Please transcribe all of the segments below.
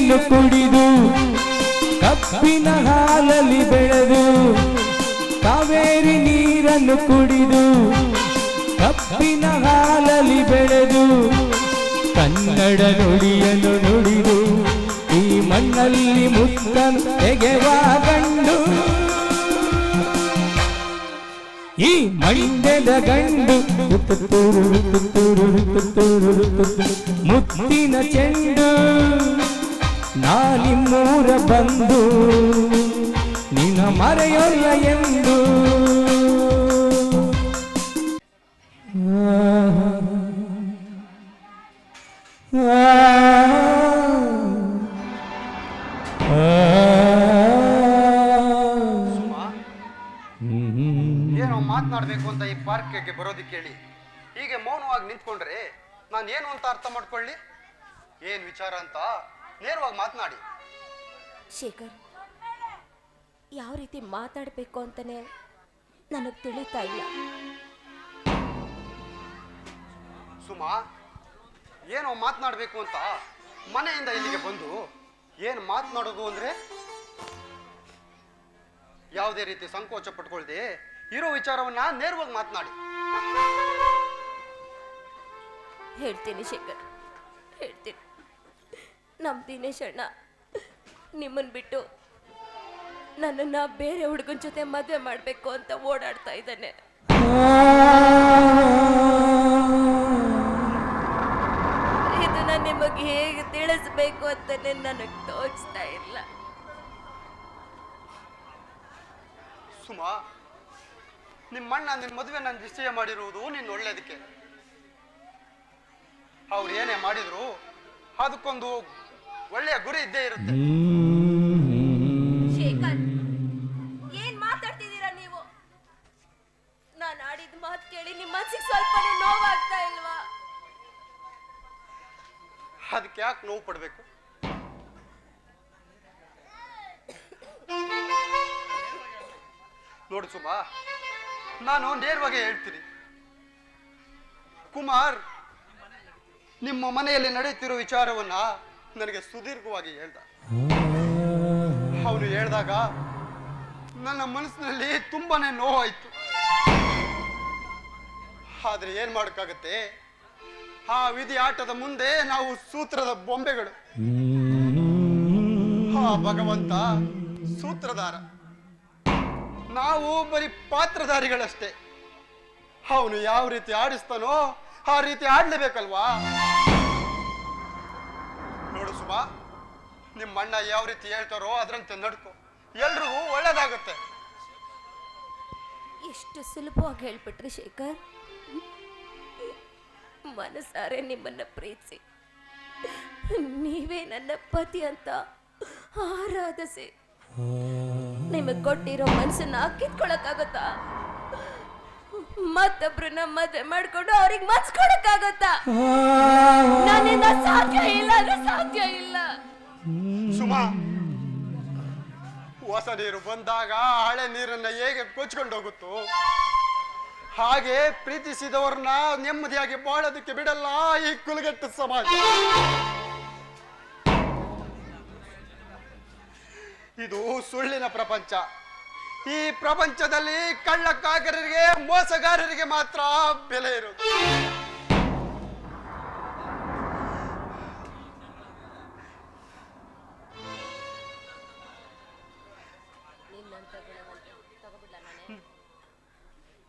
ಕುಡಿದು ಕಪ್ಪಿನ ಹಾಲಲ್ಲಿ ಬೆಳೆದು ಕಾವೇರಿ ನೀರನ್ನು ಕುಡಿದು ಕಪ್ಪಿನ ಹಾಲಲ್ಲಿ ಬೆಳೆದು ಕನ್ನಡ ನುಡಿಯಲು ನುಡಿದು ಈ ಮಣ್ಣಲ್ಲಿ ಮುತ್ತನು ತೆಗೆವ ಗಂಡು ಈ ಮಂಡ್ಯದ ಗಂಡು. ಮುತ್ತಿನ ಚೆಂಡು ನಾನಿಮ್ಮೂರ ಬಂದು ನಿನ್ನ ಮರೆಯೊಲ್ಲ ಎಂದು. ಏನೋ ಮಾತನಾಡಬೇಕು ಅಂತ ಈ ಪಾರ್ಕ್ಗೆ ಬರೋದಕ್ಕೆ ಹೇಳಿ ಹೀಗೆ ಮೌನವಾಗಿ ನಿಂತ್ಕೊಂಡ್ರೆ ನಾನು ಏನು ಅಂತ ಅರ್ಥ ಮಾಡ್ಕೊಳ್ಳಿ? ಏನು ವಿಚಾರ ಅಂತ? ನೇರವಾಗಿ ಮಾತನಾಡಿ. ಶೇಖರ್ ಯಾವ ರೀತಿ ಮಾತಾಡಬೇಕು ಅಂತಲೇ ನನಗೆ ತಿಳಿತಾ ಇಲ್ಲ. ಸುಮಾ ಏನೋ ಮಾತನಾಡಬೇಕು ಅಂತ ಮನೆಯಿಂದ ಇಲ್ಲಿಗೆ ಬಂದು ಏನು ಮಾತನಾಡೋದು ಅಂದರೆ? ಯಾವುದೇ ರೀತಿ ಸಂಕೋಚ ಪಟ್ಕೊಳ್ದೆ ಇರೋ ವಿಚಾರವನ್ನ ನೇರವಾಗಿ ಮಾತನಾಡಿ. ಹೇಳ್ತೀನಿ ಶೇಖರ್ ಹೇಳ್ತೀನಿ. ನಮ್ಮ ದಿನೇಶ್ ಅಣ್ಣ ನಿಮ್ಮನ್ನು ಬಿಟ್ಟು ನನ್ನನ್ನು ಬೇರೆ ಹುಡುಗನ ಜೊತೆ ಮದುವೆ ಮಾಡಬೇಕು ಅಂತ ಓಡಾಡ್ತಾ ಇದ್ದಾನೆ. ಇದನ್ನ ನಿಮಗೆ ಹೇಗೆ ತಿಳಿಸ್ಬೇಕು ಅಂತ ನನಗೆ ತೋಚ್ತಾ ಇಲ್ಲ. ಸುಮಾ ನಿಮ್ಮಣ್ಣ ನಿನ್ನ ಮದುವೆ ನನ್ನ ನಿಶ್ಚಯ ಮಾಡಿರುವುದು ನಿನ್ನ ಒಳ್ಳೇದಕ್ಕೆ. ಅವ್ರು ಏನೇ ಮಾಡಿದ್ರು ಅದಕ್ಕೊಂದು ಒಳ್ಳೆಯ ಗುರಿ ಇದ್ದೇ ಇರುತ್ತೆ. ಶೇಖರ್ ಏನ್ ಮಾತಾಡ್ತಿದ್ದೀರಾ ನೀವು? ನಾನು ಆಡಿದ ಮಾತು ಕೇಳಿ ನಿಮ್ಮ ಮನಸ್ಸಿಗೆ ಸ್ವಲ್ಪ ನೋವಾಗ್ತಾ ಇಲ್ವಾ? ಅದಕ್ಕೆ ಯಾಕೆ ನೋವು ಪಡಬೇಕು? ನೋಡು ಸುಮಾ ನಾನು ನೇರವಾಗಿ ಹೇಳ್ತೀನಿ. ಕುಮಾರ್ ನಿಮ್ಮ ಮನೆಯಲ್ಲಿ ನಡೆಯುತ್ತಿರೋ ವಿಚಾರವನ್ನ ನನಗೆ ಸುದೀರ್ಘವಾಗಿ ಹೇಳ್ದ. ಅವನು ಹೇಳಿದಾಗ ನನ್ನ ಮನಸ್ಸಿನಲ್ಲಿ ತುಂಬಾನೇ ನೋವಾಯಿತು. ಆದ್ರೆ ಏನ್ ಮಾಡೋಕ್ಕಾಗತ್ತೆ? ಆ ವಿಧಿ ಆಟದ ಮುಂದೆ ನಾವು ಸೂತ್ರದ ಬೊಂಬೆಗಳು. ಆ ಭಗವಂತ ಸೂತ್ರಧಾರ. ನಾವು ಬರೀ ಪಾತ್ರಧಾರಿಗಳಷ್ಟೇ. ಅವನು ಯಾವ ರೀತಿ ಆಡಿಸ್ತಾನೋ ಆ ರೀತಿ ಆಡ್ಲೇಬೇಕಲ್ವಾ? ಸುಮಾ ನಿಮ್ಮ ಅಣ್ಣ ಯಾವ ರೀತಿ ಹೇಳ್ತಾರೋ ಅದರಂತೆ ನಡ್ಕೋ. ಎಲ್ರಿಗೂ ಒಳ್ಳೇದಾಗುತ್ತೆ. ಎಷ್ಟು ಸುಲಭವಾಗಿ ಹೇಳ್ಬಿಟ್ರಿ ಶೇಖರ್. ಮನಸಾರೆ ನಿಮ್ಮನ್ನ ಪ್ರೀತಿಸಿ. ನೀವೇ ನನ್ನ ಪತಿ ಅಂತ ಆರಾಧಿಸಿ. ನಿಮಗೆ ಕೊಟ್ಟಿರೋ ಮನಸ್ಸನ್ನ ಕಿತ್ಕೊಳಕ್ಕಾಗತ್ತಾ? ಮತ್ತೊಬ್ರನ್ನ ಮದ್ವೆ ಮಾಡ್ಕೊಂಡು ಅವ್ರಿಗೆ ಮನ್ಸ್ಕೊಳಕ್ಕಾಗತ್ತಾ? ನನ್ನಿಂದ ಸಾಧ್ಯ ಇಲ್ಲ ಅಂದ್ರೆ ಸಾಧ್ಯ ಇಲ್ಲ. ಸುಮಾ. ಹೊಸ ನೀರು ಬಂದಾಗ ಹಳೆ ನೀರನ್ನ ಹೇಗೆ ಕೊಚ್ಕೊಂಡು ಹೋಗುತ್ತೋ? ಹಾಗೆ ಪ್ರೀತಿಸಿದವ್ರನ್ನ ನೆಮ್ಮದಿಯಾಗಿ ಬಾಳೋದಕ್ಕೆ ಬಿಡಲ್ಲ ಈ ಕುಲಗೆಟ್ಟ ಸಮಾಜ. ಇದು ಸುಳ್ಳಿನ ಪ್ರಪಂಚ. ಈ ಪ್ರಪಂಚದಲ್ಲಿ ಕಳ್ಳಕಾಗರರಿಗೆ, ಮೋಸಗಾರರಿಗೆ ಮಾತ್ರ ಬೆಲೆ ಇರುತ್ತೆ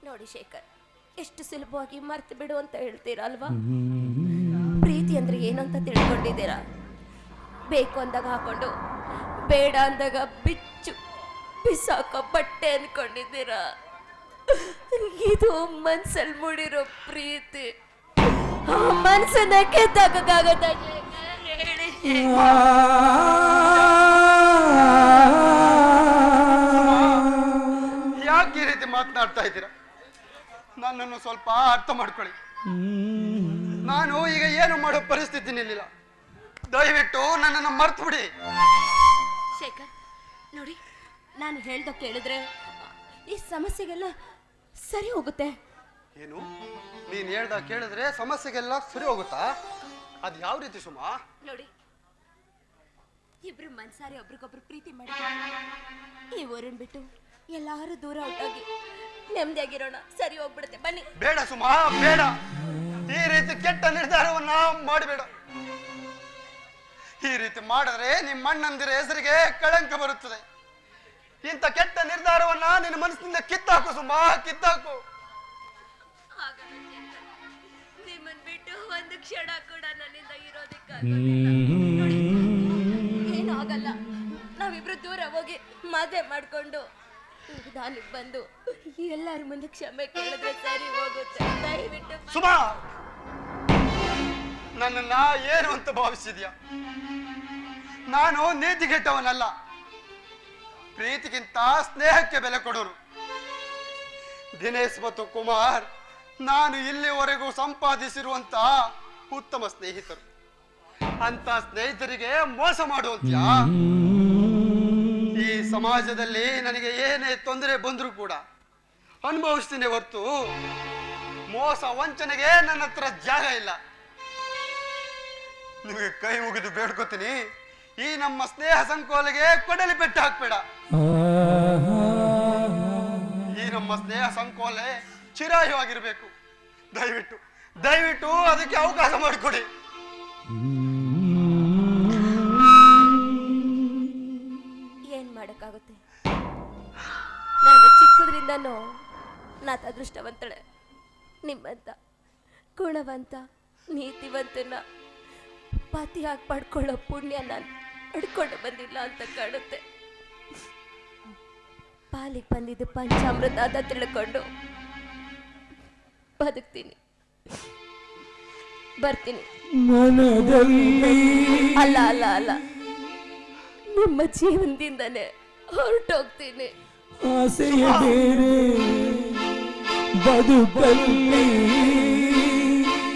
ನೋಡಿ ಶೇಖರ್, ಎಷ್ಟು ಸುಲಭವಾಗಿ ಮರ್ತು ಬಿಡು ಅಂತ ಹೇಳ್ತೀರಲ್ವಾ ಪ್ರೀತಿ ಅಂದ್ರೆ ಏನು ಅಂತ ತಿಳ್ಕೊಂಡಿದ್ದೀರಾ? ಬೇಕು ಅಂದಾಗ ಹಾಕೊಂಡು, ಬೇಡ ಅಂದಾಗ ಬಿಚ್ಚು. ಬಿಸಾಕೋ ಬಟ್ಟೆ ಅನ್ಕೊಂಡಿದ್ದೀರಾ? ಇದು ಮನ್ಸಲ್ಲಿ ಮೂಡಿರೋ ಪ್ರೀತಿ. ಮನ್ಸನ್ನ ಕೆತ್ತಾಗಕ್ಕಾಗತ್ತ ಹೇಳಿ. ಯಾಕೆ ಈ ರೀತಿ ಮಾತನಾಡ್ತಾ ಇದ್ದೀರಾ? ನನ್ನನ್ನು ಸ್ವಲ್ಪ ಅರ್ಥ ಮಾಡ್ಕೊಳ್ಳಿ. ನಾನು ಈಗ ಏನು ಮಾಡೋ ಪರಿಸ್ಥಿತಿ ನಿಲ್ಲಿಲ್ಲ. ದಯವಿಟ್ಟು ನನ್ನನ್ನು ಮರ್ತು ಬಿಡಿ ಶೇಖರ್ ನೋಡಿ. ನಾನು ಹೇಳ್ದ ಕೇಳಿದ್ರೆ ಈ ಸಮಸ್ಯೆಗೆಲ್ಲ ಸರಿ ಹೋಗುತ್ತೆ. ಏನು? ನೀನ್ ಹೇಳ್ದ ಕೇಳಿದ್ರೆ ಸಮಸ್ಯೆಗೆಲ್ಲ ಸರಿ ಹೋಗುತ್ತಾ? ಅದು ಯಾವ ರೀತಿ ಸುಮಾ? ನೋಡಿ ಇಬ್ರು ಮನ್ಸಾರಿ ಒಬ್ರಿಗೊಬ್ರು ಪ್ರೀತಿ ಮಾಡಿ. ಈ ಊರನ್ ಬಿಟ್ಟು ಎಲ್ಲಾರು ದೂರ ಹೋಗಿ ನೆಮ್ಮದಿಯಾಗಿರೋಣ. ಸರಿ ಹೋಗ್ಬಿಡುತ್ತೆ. ಬನ್ನಿ. ಬೇಡ ಸುಮಾ ಬೇಡ. ಈ ರೀತಿ ಕೆಟ್ಟ ನಿರ್ಧಾರವನ್ನ ಮಾಡಬೇಡ. ಈ ರೀತಿ ಮಾಡಿದ್ರೆ ನಿಮ್ಮ ಅಣ್ಣಂದಿರ ಹೆಸರಿಗೆ ಕಳಂಕ ಬರುತ್ತದೆ. ಇಂಥ ಕೆಟ್ಟ ನಿರ್ಧಾರವನ್ನ ನಿನ್ನ ಮನಸ್ಸಿನಿಂದ ಕಿತ್ತಾಕು ಸುಮಾ ಕಿತ್ತಾಕು. ನಿಮ್ಮನ್ ಬಿಟ್ಟು ಒಂದು ಕ್ಷಣ ಕೂಡ ನನ್ನಿಂದ ಇರೋದಕ್ಕೆ. ಏನೂ ಆಗಲ್ಲ ನಾವಿಬ್ರು ದೂರ ಹೋಗಿ ಮದುವೆ ಮಾಡ್ಕೊಂಡು ನಿಧಾನಕ್ಕೆ ಬಂದು ಎಲ್ಲರ ಮುಂದೆ ಕ್ಷಮೆ ಕೇಳಿದ್ರೆ ಸರಿ ಹೋಗುತ್ತೆ. ದಯವಿಟ್ಟು. ಸುಮಾ ನನ್ನನ್ನ ಏನು ಅಂತ ಭಾವಿಸಿದ್ಯಾ? ನಾನು ನೀತಿಗೆಟ್ಟವನಲ್ಲ. ಪ್ರೀತಿಗಿಂತ ಸ್ನೇಹಕ್ಕೆ ಬೆಲೆ ಕೊಡೋರು. ದಿನೇಶ್ ಮತ್ತು ಕುಮಾರ್, ನಾನು ಇಲ್ಲಿವರೆಗೂ ಸಂಪಾದಿಸಿರುವಂತ ಉತ್ತಮ ಸ್ನೇಹಿತರು. ಅಂತ ಸ್ನೇಹಿತರಿಗೆ ಮೋಸ ಮಾಡುವಂತ್ಯಾ? ಈ ಸಮಾಜದಲ್ಲಿ ನನಗೆ ಏನೇ ತೊಂದರೆ ಬಂದರೂ ಕೂಡ ಅನುಭವಿಸ್ತೀನಿ ಹೊರತು ಮೋಸ ವಂಚನೆಗೆ ನನ್ನ ಹತ್ರ ಜಾಗ ಇಲ್ಲ. ನಿಮಗೆ ಕೈ ಮುಗಿದು ಬೇಡ್ಕೋತೀನಿ. ಈ ನಮ್ಮ ಸ್ನೇಹ ಸಂಕೋಲೆಗೆ ಕೊಡಲಿ ಪೆಟ್ಟು ಹಾಕ್ಬೇಡ. ಈ ನಮ್ಮ ಸ್ನೇಹ ಸಂಕೋಲೆ ಚಿರಾಯವಾಗಿರಬೇಕು. ದಯವಿಟ್ಟು ದಯವಿಟ್ಟು ಅದಕ್ಕೆ ಅವಕಾಶ ಮಾಡಿಕೊಡಿ. ಏನ್ ಮಾಡಕ್ಕಾಗುತ್ತೆ? ನಾನು ಚಿಕ್ಕದ್ರಿಂದನೂ ನಾತ ಅದೃಷ್ಟವಂತಳೆ ನಿಮ್ಮಂತ ಗುಣವಂತ ನೀತಿವಂತನ ಪತಿಯಾಗಿ ಪಡ್ಕೊಳ್ಳೋ ಪುಣ್ಯ ನಾನು ಪಡ್ಕೊಂಡು ಬಂದಿಲ್ಲ ಅಂತ ಕಾಣುತ್ತೆ. ಪಾಲಿಗೆ ಬಂದಿದ್ದು ಪಂಚಾಮೃತ ಅಂತ ತಿಳ್ಕೊಂಡು ಬದುಕ್ತೀನಿ. ಬರ್ತೀನಿ. ಮನದಲ್ಲಿ ಅಲ್ಲ ಅಲ್ಲ ಅಲ್ಲ. ನಿಮ್ಮ ಜೀವನದಿಂದನೇ ಹೊರಟೋಗ್ತೀನಿ. ಆಸೆಯ ಬೇರೆ ಬದುಕಲ್ಲಿ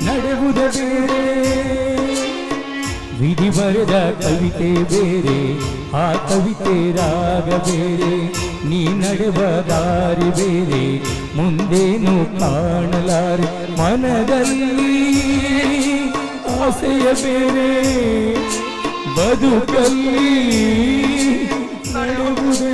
ನಡೆಯುವುದೇ ಬೇರೆ. ವಿಧಿ ಬರೆದ ಕವಿತೆ ಬೇರೆ, ಆ ಕವಿತೆ ರಾಗ ಬೇರೆ, ನೀ ನಡೆವ ದಾರಿ ಬೇರೆ, ಮುಂದೇನು ಕಾಣಲಾರೆ ಮನದಲ್ಲಿ ಆಸೆಯ ಬೇರೆ, ಬದುಕಲ್ಲಿ ನಡುವುದೇ